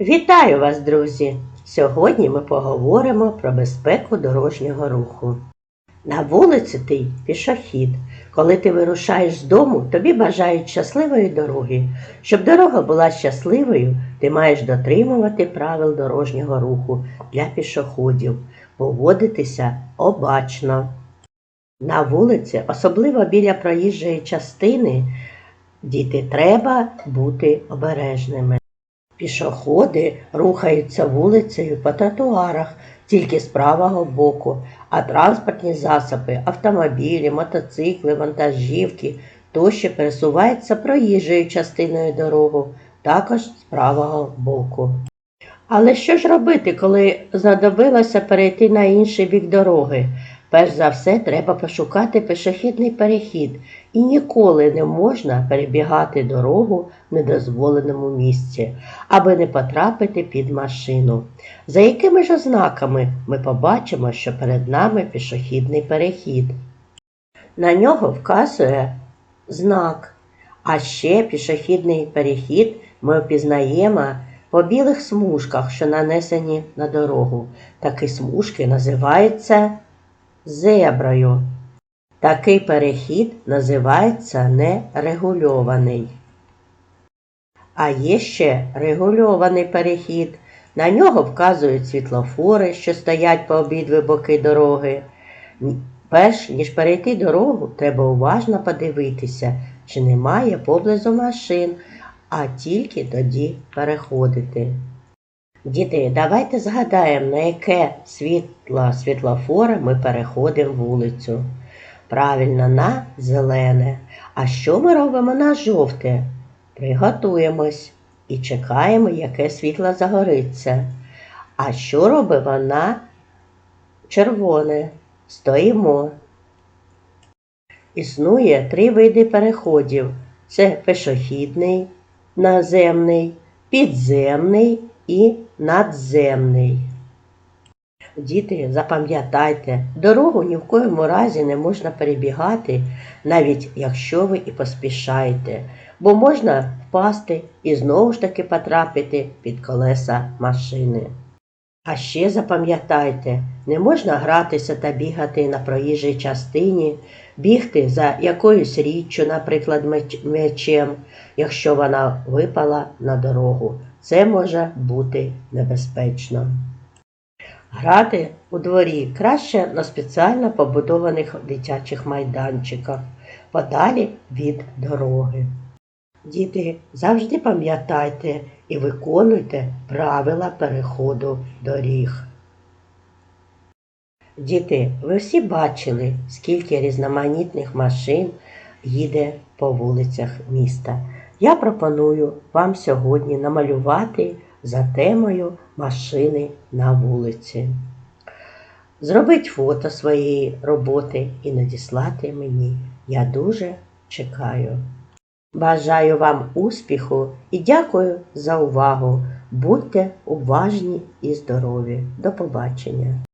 Вітаю вас, друзі! Сьогодні ми поговоримо про безпеку дорожнього руху. На вулиці ти пішохід. Коли ти вирушаєш з дому, тобі бажають щасливої дороги. Щоб дорога була щасливою, ти маєш дотримувати правил дорожнього руху для пішоходів, поводитися обачно. На вулиці, особливо біля проїжджої частини, діти треба бути обережними. Пішоходи рухаються вулицею по тротуарах тільки з правого боку, а транспортні засоби, автомобілі, мотоцикли, вантажівки тощо пересуваються проїжджою частиною дороги, також з правого боку. Але що ж робити, коли знадобилося перейти на інший бік дороги? Перш за все, треба пошукати пішохідний перехід, і ніколи не можна перебігати дорогу в недозволеному місці, аби не потрапити під машину. За якими ж ознаками ми побачимо, що перед нами пішохідний перехід? На нього вказує знак, а ще пішохідний перехід ми впізнаємо по білих смужках, що нанесені на дорогу. Такі смужки називаються зеброю. Такий перехід називається нерегульований. А є ще регульований перехід. На нього вказують світлофори, що стоять по обидві боки дороги. Перш ніж перейти дорогу, треба уважно подивитися, чи немає поблизу машин, а тільки тоді переходити. Діти, давайте згадаємо, на яке світло світлофора ми переходимо вулицю. Правильно, на зелене. А що ми робимо на жовте? Приготуємось і чекаємо, яке світло загориться. А що робимо на червоне? Стоїмо. Існує три види переходів: це пішохідний, наземний, підземний і надземний. Діти, запам'ятайте, дорогу ні в коєму разі не можна перебігати, навіть якщо ви і поспішаєте, бо можна впасти і знову ж таки потрапити під колеса машини. А ще запам'ятайте, не можна гратися та бігати на проїжджій частині, бігти за якоюсь річчю, наприклад, меч- м'ячем, якщо вона випала на дорогу. Це може бути небезпечно. Грати у дворі краще на спеціально побудованих дитячих майданчиках, подалі від дороги. Діти, завжди пам'ятайте і виконуйте правила переходу доріг. Діти, ви всі бачили, скільки різноманітних машин їде по вулицях міста. Я пропоную вам сьогодні намалювати за темою машини на вулиці. Зробіть фото своєї роботи і надіслати мені. Я дуже чекаю. Бажаю вам успіху і дякую за увагу. Будьте уважні і здорові. До побачення!